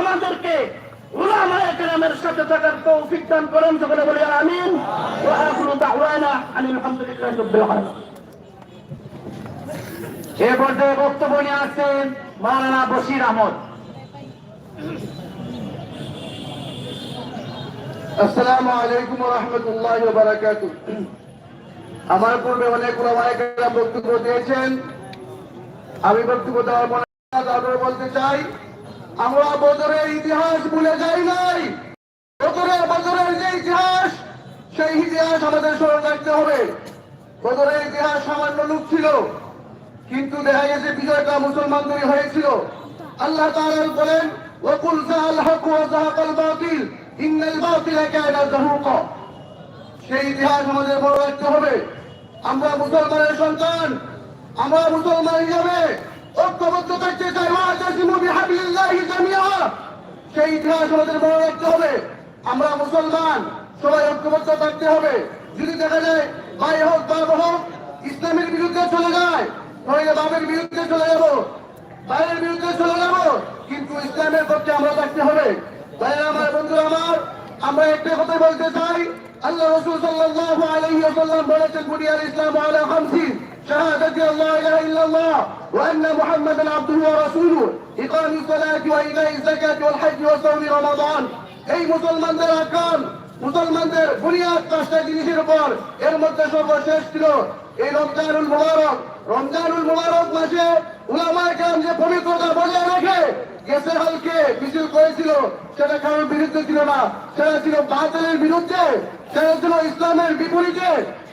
আমাদেরকে। সাথে থাকার তৌফিক দান করেন, সকলে বলি আমিন। এ পর্যায়ে বক্তব্য নিয়ে আসছেন আহমদ। আসসালামু আলাইকুম রহমতুল্লাহ আমার পূর্বে অনেক বক্তব্য দিয়েছেন। আমি বক্তব্য দেওয়ার মনে বলতে চাই আমরা বদরের ইতিহাস ভুলে যাই নাই। বদরের বদরের যে ইতিহাস, সেই ইতিহাস আমাদের স্মরণ রাখতে হবে। বদরের ইতিহাস সামান্য লোক ছিল, কিন্তু দেখা গেছে বিজয়টা মুসলমানদেরই হয়েছিল। আল্লাহ তাআলা বলেন জাহাল হক ওয়া বাতিল, ইন্নাল কানা সেই ইতিহাস আমাদের মনে রাখতে হবে। আমরা মুসলমানের সন্তান, আমরা মুসলমান হিসাবে সেই ইতিহাস আমাদের মনে রাখতে হবে। আমরা মুসলমান, সবাই ঐক্যবদ্ধ থাকতে হবে। যদি দেখা যায়, ভাই হোক, বাপ হোক, ইসলামের বিরুদ্ধে চলে যায়, তাহলে বাবের বিরুদ্ধে চলে যাব। ভাইয়ের বিরুদ্ধে চলে যাব, কিন্তু ইসলামের পক্ষে আমরা থাকতে হবে। ভাইয়ের, আমার বন্ধু আমার, আমরা একটা কথা বলতে চাই। আল্লাহ রসুল সাল্লাল্লাহু আলাইহি বলেছেন, বুনিয়াল ইসলাম আলা شهادة أن لا إله إلا الله وأن محمدا عبده ورسوله إقام الصلاة وإيتاء الزكاة والحج وصوم رمضان এই মুসলমানদের আকাম মুসলমানদের বুনিয়াদ পাঁচটা জিনিসের উপর এর মধ্যে সর্বশেষ ছিল এই রমজানুল মুবারক রমজানুল মুবারক মাসে উলামায়ে কেরাম যে পবিত্রতা বজায় রাখে গেসের হালকে মিছিল করেছিল সেটা কারোর বিরুদ্ধে ছিল না সেটা ছিল বাতিলের বিরুদ্ধে সেটা ছিল ইসলামের বিপরীতে,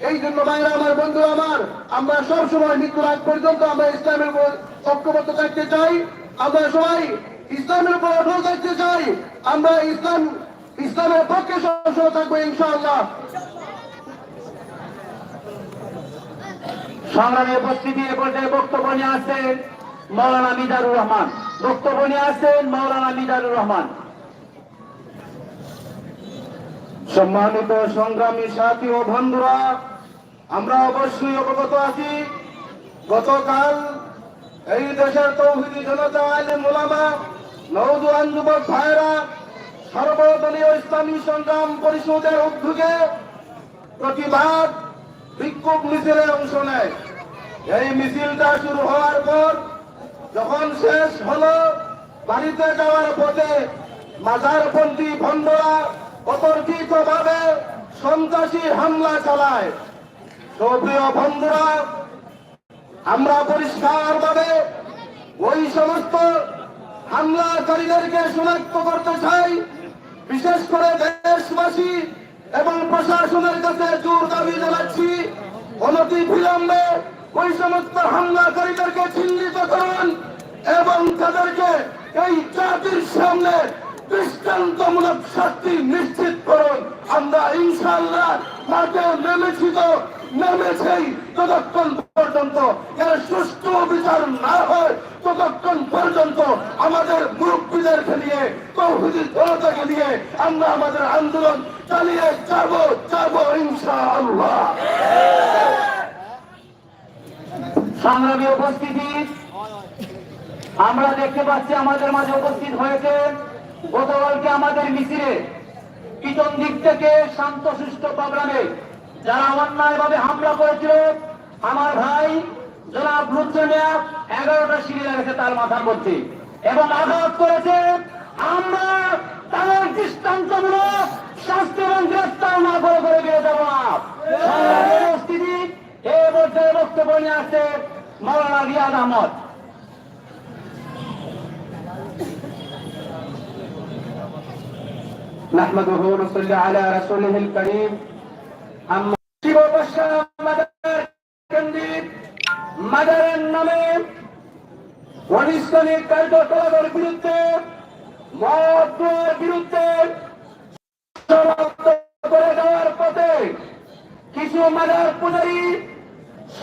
এই জন্য ভাইরা আমার বন্ধু আমার, আমরা সব সময় মৃত্যুর আগ পর্যন্ত আমরা ইসলামের উপর ঐক্যবদ্ধ থাকতে চাই। আমরা সবাই ইসলামের উপর অটল থাকতে চাই। আমরা ইসলাম, ইসলামের পক্ষে সবসময় থাকব ইনশাআল্লাহ। সংগ্রামী উপস্থিতি এ পর্যায়ে বক্তব্য নিয়ে আসছেন মৌলানা মিজানুর রহমান। বক্তব্য নিয়ে আসছেন মৌলানা মিজানুর রহমান। সম্মানিত সংগ্রামী সাথী ও বন্ধুরা, আমরা অবশ্যই অবগত আছি, গতকাল এই দেশের তৌহিদি জনতা আইন মোলামা নৌজওয়ান যুবক ভাইরা সর্বদলীয় ইসলামী সংগ্রাম পরিষদের উদ্যোগে প্রতিবাদ বিক্ষোভ মিছিলে অংশ নেয়। এই মিছিলটা শুরু হওয়ার পর যখন শেষ হলো, বাড়িতে যাওয়ার পথে মাজারপন্থী ভণ্ডরা অতর্কিত ভাবে সন্ত্রাসী হামলা চালায়। সুপ্রিয় বন্ধুরা, আমরা পরিষ্কার ভাবে ওই সমস্ত হামলাকারীদেরকে শনাক্ত করতে চাই। বিশেষ করে দেশবাসী এবং প্রশাসনের কাছে জোর দাবি জানাচ্ছি, অনতি বিলম্বে ওই সমস্ত হামলাকারীদেরকে চিহ্নিত করুন এবং তাদেরকে এই জাতির সামনে দৃষ্টান্তমূলক শাস্তি নিশ্চিত করুন। আমরা ইনশাল্লাহ মাঠে নেমেছি তো, নেমেছেই ততক্ষণ পর্যন্ত। এর সুষ্ঠু বিচার না হয় ততক্ষণ পর্যন্ত আমাদের মুরব্বীদেরকে নিয়ে তৌহিদি জনতাকে নিয়ে আমরা আমাদের আন্দোলন চালিয়ে যাব যাব ইনশাআল্লাহ। সংগ্রামী উপস্থিতি, আমরা দেখতে পাচ্ছি আমাদের মাঝে উপস্থিত হয়েছে গতকালকে আমাদের মিছিলে পিছন দিক থেকে শান্ত সুষ্ঠ প্রোগ্রামে যারা অন্যায় ভাবে হামলা করেছিল, আমার ভাই জনাব লুৎফমিয়া এগারোটা সিঁড়ি লেগেছে তার মাথার মধ্যে এবং আঘাত করেছে আমরা তাদের দৃষ্টান্তমূলক শাস্তি এবং গ্রেফতার না করে করে দিয়ে দেবো না এই পর্যায়ে বক্তব্য নিয়ে আসছে মৌলানা রিয়াদ আহমদ। نحمده ونصلي على رسوله الكريم أما শিববর্ষা মাদার কেন্দ্রে মাদারের নামে অনিষ্টনিক কার্যকলাপের বিরুদ্ধে মদের বিরুদ্ধে সমাপ্ত করে দেওয়ার পথে কিছু মাদার পূজারী